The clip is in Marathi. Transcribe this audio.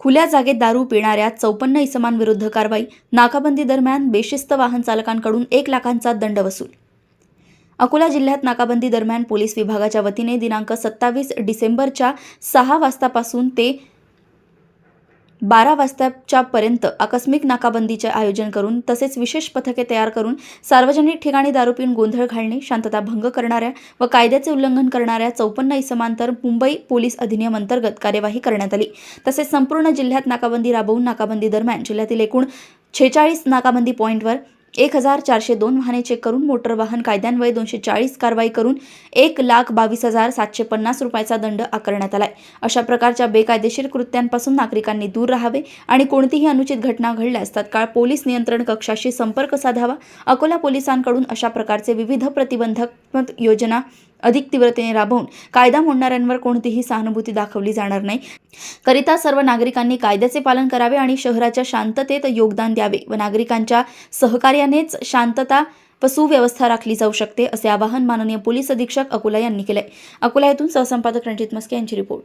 खुल्या जागेत दारू पिणाऱ्या चौपन्न इसमांविरुद्ध कारवाई नाकाबंदी दरम्यान बेशिस्त वाहन चालकांकडून एक लाखांचा दंड वसूल. अकोला जिल्ह्यात नाकाबंदी दरम्यान पोलीस विभागाच्या वतीने दिनांक सत्तावीस डिसेंबरच्या सहा वाजतापासून ते बारा वाजताच्या पर्यंत आकस्मिक नाकाबंदीचे आयोजन करून तसेच विशेष पथके तयार करून सार्वजनिक ठिकाणी दारू पिऊन गोंधळ घालणे शांतता भंग करणाऱ्या व कायद्याचे उल्लंघन करणाऱ्या चौपन्न इसमांतर मुंबई पोलीस अधिनियम अंतर्गत कार्यवाही करण्यात आली. तसेच संपूर्ण जिल्ह्यात नाकाबंदी राबवून नाकाबंदी दरम्यान जिल्ह्यातील एकूण छेचाळीस नाकाबंदी पॉईंटवर एक हजार चारशे दोन वाहने चेक करून मोटर वाहन कायद्यान्वये दोनशे चाळीस कारवाई करून एक लाख बावीस हजार सातशे पन्नास रुपयाचा दंड आकारण्यात आलाय. अशा प्रकारच्या बेकायदेशीर कृत्यांपासून नागरिकांनी दूर राहावे आणि कोणतीही अनुचित घटना घडल्यास तत्काळ पोलीस नियंत्रण कक्षाशी संपर्क साधावा. अकोला पोलिसांकडून अशा प्रकारचे विविध प्रतिबंधात्मक योजना अधिक तीव्रतेने राबवून कायदा मोडणाऱ्यांवर कोणतीही सहानुभूती दाखवली जाणार नाही. करिता सर्व नागरिकांनी कायद्याचे पालन करावे आणि शहराच्या शांततेत योगदान द्यावे व नागरिकांच्या सहकार्यानेच शांतता व सुव्यवस्था राखली जाऊ शकते असे आवाहन माननीय पोलीस अधीक्षक अकोला यांनी केले अकोला येथून सहसंपादक रणजित मस्के यांची रिपोर्ट.